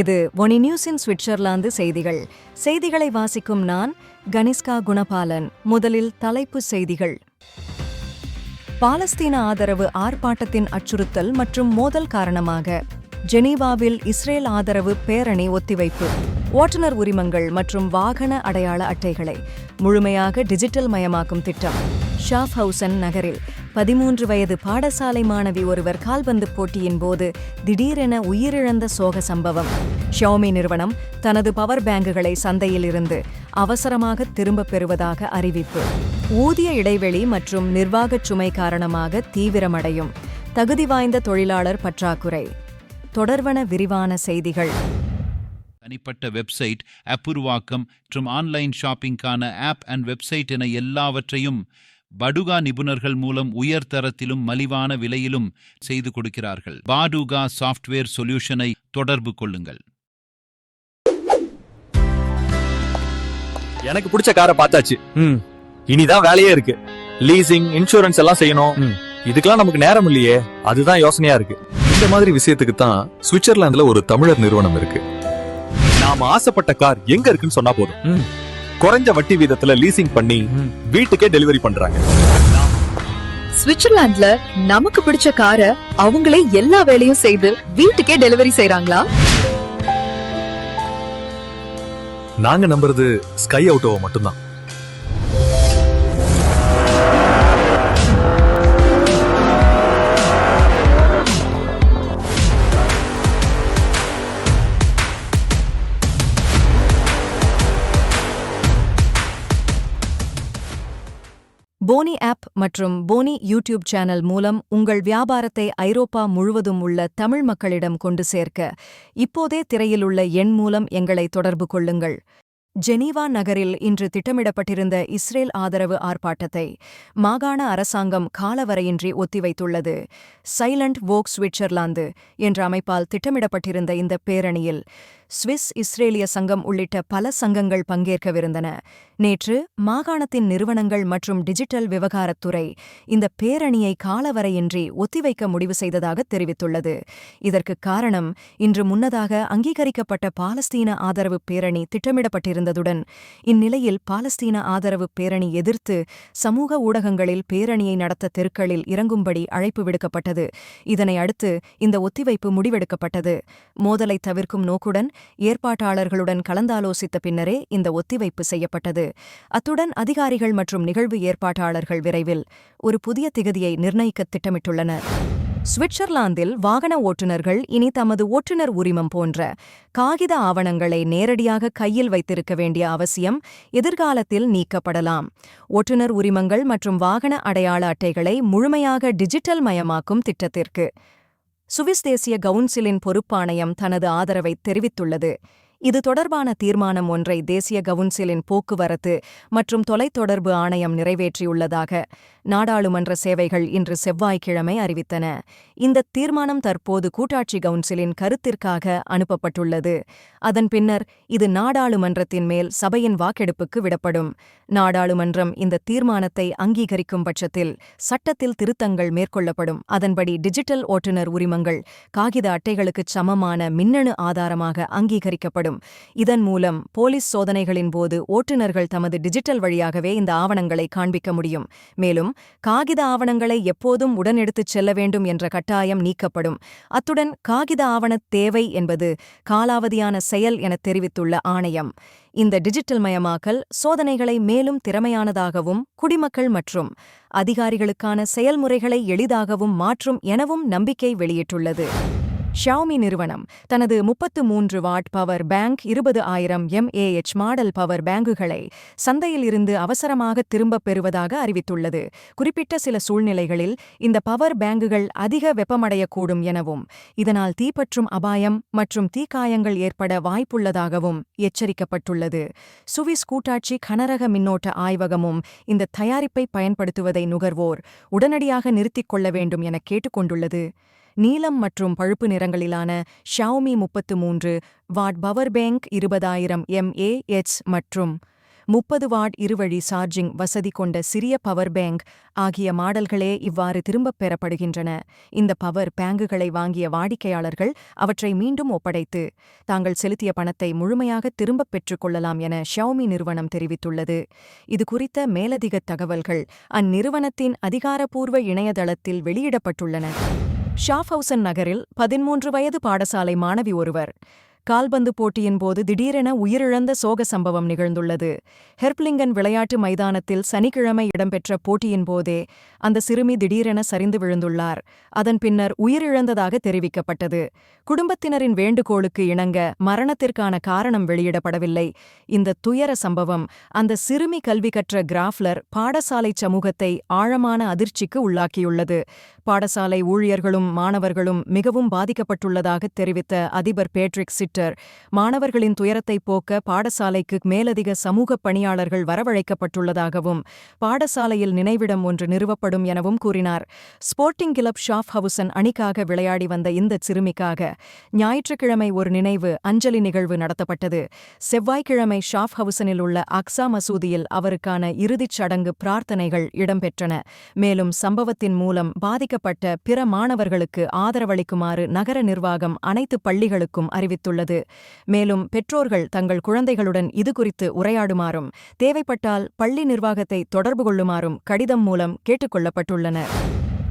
இது ஒனி நியூஸின் சுவிட்சர்லாந்து செய்திகள். செய்திகளை வாசிக்கும் நான் கனிஷ்கா குணபாலன். முதலில் தலைப்பு செய்திகள். பாலஸ்தீன ஆதரவு ஆர்ப்பாட்டத்தின் அச்சுறுத்தல் மற்றும் மோதல் காரணமாக ஜெனீவாவில் இஸ்ரேல் ஆதரவு பேரணி ஒத்திவைப்பு. ஓட்டுநர் உரிமங்கள் மற்றும் வாகன அடையாள அட்டைகளை முழுமையாக டிஜிட்டல் மயமாக்கும் திட்டம். ஷாஃப் ஹவுசன் நகரில் பதிமூன்று வயது பாடசாலை மாணவி ஒருவர் கால்பந்து போட்டியின் போது திடீரென உயிரிழந்த சோக சம்பவம். ஷோமி நிறுவனம் தனது பவர் பேங்குகளை சந்தையில் இருந்து அவசரமாக திரும்பப் பெறுவதாக அறிவிப்பு. ஊதிய இடைவெளி மற்றும் நிர்வாகச் சுமை காரணமாக தீவிரமடையும். தகுதி வாய்ந்த தொழிலாளர் பற்றாக்குறை. தொடர்வன விரிவான செய்திகள். தனிப்பட்ட வெப்சைட் அப்புருவாக்கம் மற்றும் ஆன்லைன் ஷாப்பிங்கான ஆப் அண்ட் வெப்சைட் என எல்லாவற்றையும் படுகா நிபுணர்கள் மூலம் உயர் தரத்திலும் மலிவான விலையிலும் செய்து கொடுக்கிறார்கள். பாடுகா சாஃப்ட்வேர் சொல்யூஷனை தொடர்பு கொள்ளுங்கள். எனக்கு பிடிச்ச காரை பார்த்தாச்சு. ம். இனிதான் வேலையே இருக்கு. லீசிங் இன்சூரன்ஸ் எல்லாம் செய்யணும். ம். இதுக்கெல்லாம் நமக்கு நேரம் இல்லையே. அதுதான் யோசனையா இருக்கு. இந்த மாதிரி விஷயத்துக்கு தான் சுவிட்சர்லாந்துல ஒரு தமிழர் நிறுவனம் இருக்கு. நாம ஆசைப்பட்ட கார் எங்க இருக்குன்னு சொன்னா போதும். ம். குறைஞ்ச வட்டி வீதத்துல லீசிங் பண்ணி. வீட்டுக்கே டெலிவரி பண்றாங்க. சுவிட்சர்லாந்துல நமக்கு பிடிச்ச காரை அவங்களே எல்லா வேலையும் செய்து வீட்டுக்கே டெலிவரி செய்றாங்களா? நாங்க நம்புறது ஸ்கை அவுட்டோவை மட்டும்தான். போனி ஆப் மற்றும் போனி யூடியூப் சேனல் மூலம் உங்கள் வியாபாரத்தை ஐரோப்பா முழுவதும் உள்ள தமிழ் மக்களிடம் கொண்டு சேர்க்க இப்போதே திரையில் உள்ள எண் மூலம் எங்களை தொடர்பு கொள்ளுங்கள். ஜெனீவா நகரில் இன்று திட்டமிடப்பட்டிருந்த இஸ்ரேல் ஆதரவு ஆர்ப்பாட்டத்தை மாகாண அரசாங்கம் காலவரையின்றி ஒத்திவைத்துள்ளது. சைலண்ட் வோக் சுவிட்சர்லாந்து என்ற அமைப்பால் திட்டமிடப்பட்டிருந்த இந்த பேரணியில் சுவிஸ் இஸ்ரேலிய சங்கம் உள்ளிட்ட பல சங்கங்கள் பங்கேற்கவிருந்தன. நேற்று மாகாணத்தின் நிறுவனங்கள் மற்றும் டிஜிட்டல் விவகாரத்துறை இந்த பேரணியை காலவரையின்றி ஒத்திவைக்க முடிவு செய்ததாக தெரிவித்துள்ளது. இதற்கு காரணம் இன்று முன்னதாக அங்கீகரிக்கப்பட்ட பாலஸ்தீன ஆதரவு பேரணி இருந்ததுடன் இந்நிலையில் பாலஸ்தீன ஆதரவு பேரணி எதிர்த்து சமூக ஊடகங்களில் பேரணியை நடத்த தெருக்களில் இறங்கும்படி அழைப்பு விடுக்கப்பட்டது. இதனை அடுத்து இந்த ஒத்திவைப்பு முடிவெடுக்கப்பட்டது. மோதலை தவிர்க்கும் நோக்குடன் ஏற்பாட்டாளர்களுடன் கலந்தாலோசித்த பின்னரே இந்த ஒத்திவைப்பு செய்யப்பட்டது. அத்துடன் அதிகாரிகள் மற்றும் நிகழ்வு ஏற்பாட்டாளர்கள் விரைவில் ஒரு புதிய திகதியை நிர்ணயிக்க திட்டமிட்டுள்ளனர். சுவிட்சர்லாந்தில் வாகன ஓட்டுநர்கள் இனி தமது ஓட்டுநர் உரிமம் போன்ற காகித ஆவணங்களை நேரடியாக கையில் வைத்திருக்க வேண்டிய அவசியம் எதிர்காலத்தில் நீக்கப்படலாம். ஓட்டுநர் உரிமங்கள் மற்றும் வாகன அடையாள அட்டைகளை முழுமையாக டிஜிட்டல் மயமாக்கும் திட்டத்திற்கு சுவிஸ் தேசிய கவுன்சிலின் பொறுப்பாணையம் தனது ஆதரவை தெரிவித்துள்ளது. இது தொடர்பான தீர்மானம் ஒன்றை தேசிய கவுன்சிலின் போக்குவரத்து மற்றும் தொலைத்தொடர்பு ஆணையம் நிறைவேற்றியுள்ளதாக நாடாளுமன்ற சேவைகள் இன்று செவ்வாய்க்கிழமை அறிவித்தன. இந்த தீர்மானம் தற்போது கூட்டாட்சி கவுன்சிலின் கருத்திற்காக அனுப்பப்பட்டுள்ளது. அதன் பின்னர் இது நாடாளுமன்றத்தின் மேல் சபையின் வாக்கெடுப்புக்கு விடப்படும். நாடாளுமன்றம் இந்த தீர்மானத்தை அங்கீகரிக்கும் பட்சத்தில் சட்டத்தில் திருத்தங்கள் மேற்கொள்ளப்படும். அதன்படி டிஜிட்டல் ஓட்டுநர் உரிமங்கள் காகித அட்டைகளுக்குச் சமமான மின்னணு ஆதாரமாக அங்கீகரிக்கப்படும். இதன் மூலம் போலீஸ் சோதனைகளின் போது ஓட்டுநர்கள் தமது டிஜிட்டல் வழியாகவே இந்த ஆவணங்களை காண்பிக்க முடியும். மேலும் காகித ஆவணங்களை எப்போதும் உடன் எடுத்துச் செல்ல வேண்டும் என்ற கட்டாயம் நீக்கப்படும். அத்துடன் காகித ஆவணத் தேவை என்பது காலாவதியான செயல் என தெரிவித்துள்ள ஆணையம். இந்த டிஜிட்டல் மயமாக்கல் சோதனைகளை மேலும் திறமையானதாகவும் குடிமக்கள் மற்றும் அதிகாரிகளுக்கான செயல்முறைகளை எளிதாகவும் மாற்றும் எனவும் நம்பிக்கை வெளியிட்டுள்ளது. ஷாமி நிறுவனம் தனது முப்பத்து மூன்று வாட் பவர் பேங்க் இருபது ஆயிரம் எம்ஏஎச் மாடல் பவர் பேங்குகளை சந்தையில் இருந்து அவசரமாக திரும்பப் பெறுவதாக அறிவித்துள்ளது. குறிப்பிட்ட சில சூழ்நிலைகளில் இந்த பவர் பேங்குகள் அதிக வெப்பமடையக்கூடும் எனவும் இதனால் தீப்பற்றும் அபாயம் மற்றும் தீக்காயங்கள் ஏற்பட வாய்ப்புள்ளதாகவும் எச்சரிக்கப்பட்டுள்ளது. சுவிஸ் கூட்டாட்சி கனரக மின்னோட்ட ஆய்வகமும் இந்த தயாரிப்பை பயன்படுத்துவதை நுகர்வோர் உடனடியாக நிறுத்திக் கொள்ள வேண்டும் என கேட்டுக்கொண்டுள்ளது நீலம் மற்றும் பழுப்பு நிறங்களிலான ஷவுமி முப்பத்து மூன்று வாட் பவர் பேங்க் இருபதாயிரம் எம்ஏஎச் மற்றும் முப்பது வாட் இருவழி சார்ஜிங் வசதி கொண்ட சிறிய பவர் பேங்க் ஆகிய மாடல்களே இவ்வாறு திரும்பப் பெறப்படுகின்றன. இந்த பவர் பேங்குகளை வாங்கிய வாடிக்கையாளர்கள் அவற்றை மீண்டும் ஒப்படைத்து தாங்கள் செலுத்திய பணத்தை முழுமையாக திரும்பப் பெற்றுக் கொள்ளலாம் என ஷவுமி நிறுவனம் தெரிவித்துள்ளது. இது குறித்த மேலதிக தகவல்கள் அந்நிறுவனத்தின் அதிகாரப்பூர்வ இணையதளத்தில் வெளியிடப்பட்டுள்ளன. ஷாஃபவுசன் நகரில் பதிமூன்று வயது பாடசாலை மாணவி ஒருவர். கால்பந்து போட்டியின் போது திடீரென உயிரிழந்த சோக சம்பவம் நிகழ்ந்துள்ளது. ஹெர்ப்லிங்கன் விளையாட்டு மைதானத்தில் சனிக்கிழமை இடம்பெற்ற போட்டியின் போதே அந்த சிறுமி திடீரென சரிந்து விழுந்துள்ளார். அதன் பின்னர் உயிரிழந்ததாக தெரிவிக்கப்பட்டது. குடும்பத்தினரின் வேண்டுகோளுக்கு இணங்க மரணத்திற்கான காரணம் வெளியிடப்படவில்லை. இந்த துயர சம்பவம் அந்த சிறுமி கல்வி கற்ற கிராஃப்லர் பாடசாலை சமூகத்தை ஆழமான அதிர்ச்சிக்கு உள்ளாக்கியுள்ளது. பாடசாலை ஊழியர்களும் மாணவர்களும் மிகவும் பாதிக்கப்பட்டுள்ளதாக தெரிவித்த அதிபர் பேட்ரிக் சிட் சிட்டர் மாணவர்களின் துயரத்தை போக்க பாடசாலைக்கு மேலதிக சமூக பணியாளர்கள் வரவழைக்கப்பட்டுள்ளதாகவும் பாடசாலையில் நினைவிடம் ஒன்று நிறுவப்படும் எனவும் கூறினார். ஸ்போர்ட்டிங் கிளப் ஷாஃப் ஹவுசன் அணிக்காக விளையாடி வந்த இந்த சிறுமிக்காக ஞாயிற்றுக்கிழமை ஒரு நினைவு அஞ்சலி நிகழ்வு நடத்தப்பட்டது. செவ்வாய்க்கிழமை ஷாஃப் ஹவுசனில் உள்ள அக்ஸா மசூதியில் அவருக்கான இறுதிச் சடங்கு பிரார்த்தனைகள் இடம்பெற்றன. மேலும் சம்பவத்தின் மூலம் பாதிக்கப்பட்ட பிற மாணவர்களுக்கு ஆதரவளிக்குமாறு நகர நிர்வாகம் அனைத்து பள்ளிகளுக்கும் அறிவித்துள்ளது. மேலும் பெற்றோர்கள் தங்கள் குழந்தைகளுடன் இதுகுறித்து உரையாடுமாறும் தேவைப்பட்டால் பள்ளி நிர்வாகத்தை தொடர்பு கொள்ளுமாறும் கடிதம் மூலம் கேட்டுக்கொள்ளப்பட்டுள்ளனர்.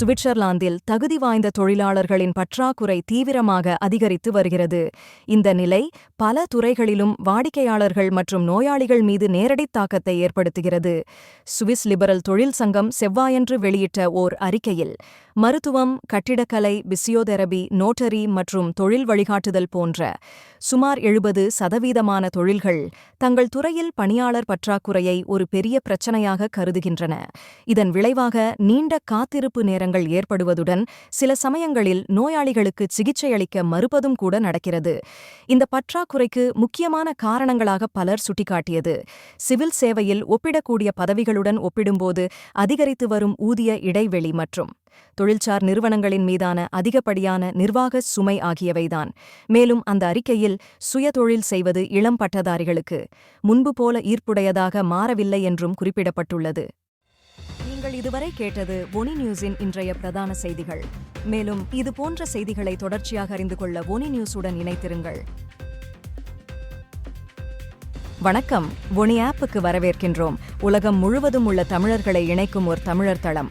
சுவிட்சர்லாந்தில் தகுதி வாய்ந்த தொழிலாளர்களின் பற்றாக்குறை தீவிரமாக அதிகரித்து வருகிறது. இந்த நிலை பல துறைகளிலும் வாடிக்கையாளர்கள் மற்றும் நோயாளிகள் மீது நேரடி தாக்கத்தை ஏற்படுத்துகிறது. சுவிஸ் லிபரல் தொழில் சங்கம் செவ்வாயன்று வெளியிட்ட ஓர் அறிக்கையில் மருத்துவம் கட்டிடக்கலை பிசியோதெரபி நோட்டரி மற்றும் தொழில் வழிகாட்டுதல் போன்ற சுமார் எழுபது சதவீதமான தொழில்கள் தங்கள் துறையில் பணியாளர் பற்றாக்குறையை ஒரு பெரிய பிரச்சனையாக கருதுகின்றன. இதன் விளைவாக நீண்ட காத்திருப்பு நேரங்கள் ஏற்படுவதுடன் சில சமயங்களில் நோயாளிகளுக்கு சிகிச்சையளிக்க மறுப்பதும் கூட நடக்கிறது. இந்த பற்றாக்குறைக்கு முக்கியமான காரணங்களாக பலர் சுட்டிக்காட்டியது. சிவில் சேவையில் ஒப்பிடக்கூடிய பதவிகளுடன் ஒப்பிடும்போது அதிகரித்து வரும் ஊதிய இடைவெளி மற்றும் தொழில்சார் நிறுவனங்களின் மீதான அதிகப்படியான நிர்வாக சுமை ஆகியவைதான். மேலும் அந்த அறிக்கையில் சுயதொழில் செய்வது இளம் பட்டதாரிகளுக்கு முன்பு போல ஈர்ப்புடையதாக மாறவில்லை என்றும் குறிப்பிடப்பட்டுள்ளது. நீங்கள் இதுவரை கேட்டது ஒனி நியூஸின் இன்றைய பிரதான செய்திகள். மேலும் இது போன்ற செய்திகளை தொடர்ச்சியாக அறிந்து கொள்ள ஒனி நியூஸுடன் இணைத்திருங்கள் வணக்கம். ஒனி ஆப்புக்கு வரவேற்கின்றோம். உலகம் முழுவதும் உள்ள தமிழர்களை இணைக்கும் ஒரு தமிழர் தளம்.